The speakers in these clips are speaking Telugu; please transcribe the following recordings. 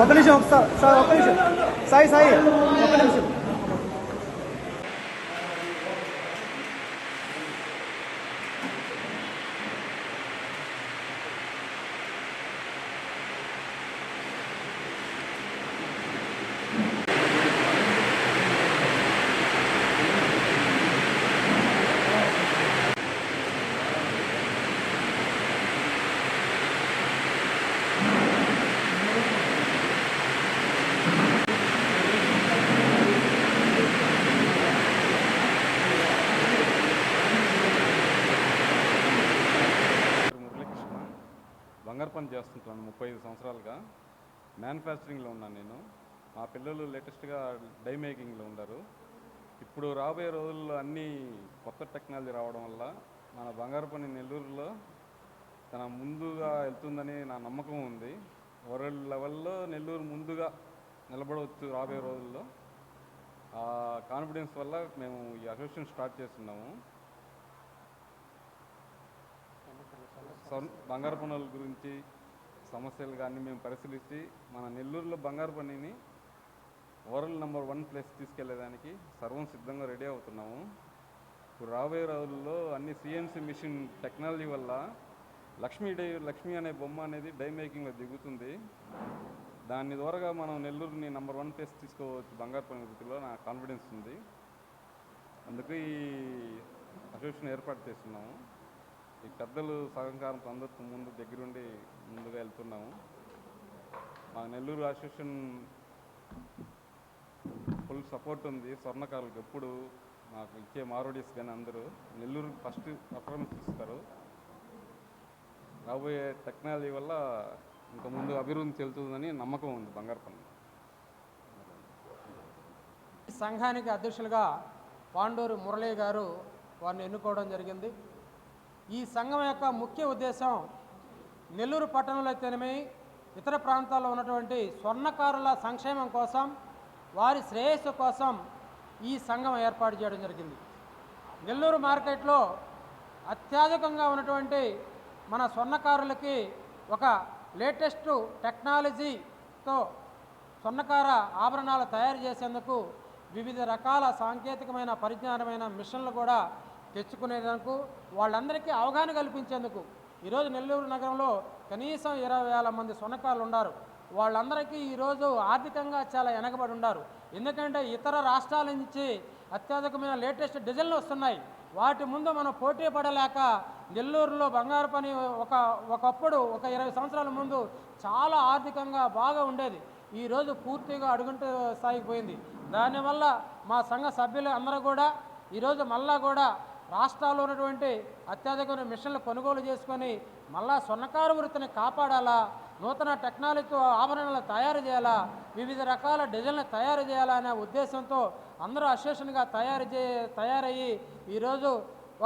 ఒక్క నిమిషం ఒకసారి సార్ ఒక్క నిమిషం సాయి సాయి ఒక్క నిమిషం పని చేస్తుంటాను ముప్పై ఐదు సంవత్సరాలుగా. మ్యానుఫ్యాక్చరింగ్లో ఉన్నాను నేను. మా పిల్లలు లేటెస్ట్గా డై మేకింగ్లో ఉన్నారు. ఇప్పుడు రాబోయే రోజుల్లో అన్నీ కొత్త టెక్నాలజీ రావడం వల్ల మన బంగారపని నెల్లూరులో తన ముందుగా వెళ్తుందని నా నమ్మకం ఉంది. వరల్డ్ లెవెల్లో నెల్లూరు ముందుగా నిలబడవచ్చు రాబోయే రోజుల్లో. ఆ కాన్ఫిడెన్స్ వల్ల మేము ఈ అసోసియేషన్ స్టార్ట్ చేస్తున్నాము. బంగారు పనుల గురించి సమస్యలు కానీ మేము పరిశీలించి మన నెల్లూరులో బంగారు పనిని వరల్డ్ నెంబర్ వన్ ప్లేస్ తీసుకెళ్ళేదానికి సర్వం సిద్ధంగా రెడీ అవుతున్నాము. ఇప్పుడు రాబోయే రోజుల్లో అన్ని సిఎన్సి మిషన్ టెక్నాలజీ వల్ల లక్ష్మీ డై లక్ష్మి అనే బొమ్మ అనేది డై మేకింగ్లో దిగుతుంది. దాని ద్వారా మనం నెల్లూరుని నెంబర్ వన్ ప్లేస్ తీసుకోవచ్చు బంగారు పని వృత్తిలో నా కాన్ఫిడెన్స్ ఉంది. అందుకు ఈ అసోసియేషన్ ఏర్పాటు చేస్తున్నాము. ఈ పెద్దలు సహకారంతో అందరితో ముందు దగ్గరుండి ముందుగా వెళ్తున్నాము. మా నెల్లూరు అసోసియేషన్ ఫుల్ సపోర్ట్ ఉంది. స్వర్ణకారులకు ఎప్పుడు మాకు ఇచ్చే మారోడీస్ కానీ అందరూ నెల్లూరు ఫస్ట్ పర్ఫార్మెన్స్ ఇస్తారు రాబోయే టెక్నాలజీ వల్ల ఇంకా ముందు అభివృద్ధి చెందుతుందని నమ్మకం ఉంది బంగారు సంఘానికి అధ్యక్షులుగా పాండూరు మురళీ గారు వారిని ఎన్నుకోవడం జరిగింది. ఈ సంఘం యొక్క ముఖ్య ఉద్దేశం నెల్లూరు పట్టణంలో అయితేనేమి ఇతర ప్రాంతాల్లో ఉన్నటువంటి స్వర్ణకారుల సంక్షేమం కోసం వారి శ్రేయస్సు కోసం ఈ సంఘం ఏర్పాటు చేయడం జరిగింది. నెల్లూరు మార్కెట్లో అత్యధికంగా ఉన్నటువంటి మన స్వర్ణకారులకి ఒక లేటెస్ట్ టెక్నాలజీతో స్వర్ణకార ఆభరణాలు తయారు చేసేందుకు వివిధ రకాల సాంకేతికమైన పరిజ్ఞానమైన మిషన్లు కూడా తెచ్చుకునేందుకు వాళ్ళందరికీ అవగాహన కల్పించేందుకు ఈరోజు నెల్లూరు నగరంలో కనీసం ఇరవై వేల మంది స్వర్ణకారులు ఉన్నారు వాళ్ళందరికీ ఈరోజు ఆర్థికంగా చాలా వెనకబడి ఉన్నారు ఎందుకంటే ఇతర రాష్ట్రాల నుంచి అత్యధికమైన లేటెస్ట్ డిజైన్లు వస్తున్నాయి. వాటి ముందు మనం పోటీ పడలేక నెల్లూరులో బంగారు పని ఒక ఒకప్పుడు ఒక ఇరవై సంవత్సరాల ముందు చాలా ఆర్థికంగా బాగా ఉండేది. ఈరోజు పూర్తిగా అడుగుంట సాగిపోయింది. దానివల్ల మా సంఘ సభ్యులు అందరూ కూడా ఈరోజు మళ్ళా కూడా రాష్ట్రాల్లో ఉన్నటువంటి అత్యధికమైన మిషన్లు కొనుగోలు చేసుకొని మళ్ళా స్వర్ణకారు వృత్తిని కాపాడాలా? నూతన టెక్నాలజీతో ఆభరణాలు తయారు చేయాలా? వివిధ రకాల డిజైన్లు తయారు చేయాలా అనే ఉద్దేశంతో అందరూ అసోసియేషన్గా తయారు చే తయారయ్యి ఈరోజు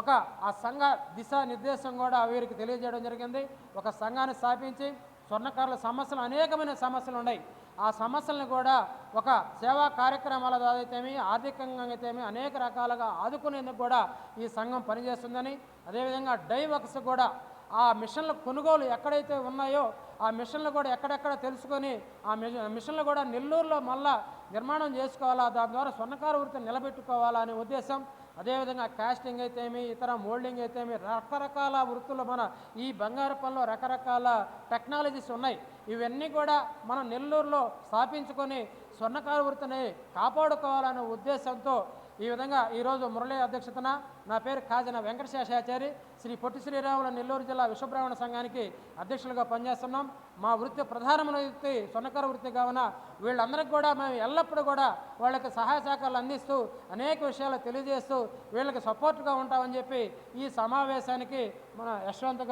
ఒక ఆ సంఘ దిశానిర్దేశం కూడా వీరికి తెలియజేయడం జరిగింది. ఒక సంఘాన్ని స్థాపించి స్వర్ణకారుల సమస్యలు అనేకమైన సమస్యలు ఉన్నాయి. ఆ సమస్యలను కూడా ఒక సేవా కార్యక్రమాల ద్వారా అయితేమి ఆర్థికంగా అయితేమి అనేక రకాలుగా ఆదుకునేందుకు కూడా ఈ సంఘం పనిచేస్తుందని అదేవిధంగా డై వర్క్స్ కూడా ఆ మిషన్ల కొనుగోలు ఎక్కడైతే ఉన్నాయో ఆ మిషన్లు కూడా ఎక్కడెక్కడ తెలుసుకొని ఆ మిషన్లు కూడా నెల్లూరులో మళ్ళా నిర్మాణం చేసుకోవాలా దాని ద్వారా స్వర్ణకార వృత్తిని నిలబెట్టుకోవాలా అనే ఉద్దేశం అదేవిధంగా కాస్టింగ్ అయితేమి ఇతర మోల్డింగ్ అయితేమి రకరకాల వృత్తులు మన ఈ బంగారు పనిలో రకరకాల టెక్నాలజీస్ ఉన్నాయి. ఇవన్నీ కూడా మనం నెల్లూరులో స్థాపించుకొని స్వర్ణకార వృత్తిని కాపాడుకోవాలనే ఉద్దేశంతో ఈ విధంగా ఈరోజు మురళి అధ్యక్షతన నా పేరు కాజన వెంకటశేషాచారి. శ్రీ పొట్టి శ్రీరాముల నెల్లూరు జిల్లా విశ్వబ్రాహ్మణ సంఘానికి అధ్యక్షులుగా పనిచేస్తున్నాం. మా వృత్తి ప్రధానమైన వృత్తి స్వర్ణకార వృత్తి కావున వీళ్ళందరికీ కూడా మేము ఎల్లప్పుడూ కూడా వాళ్ళకి సహాయ సహకారాలు అందిస్తూ అనేక విషయాలు తెలియజేస్తూ వీళ్ళకి సపోర్ట్గా ఉంటామని చెప్పి ఈ సమావేశానికి మన యశ్వంత్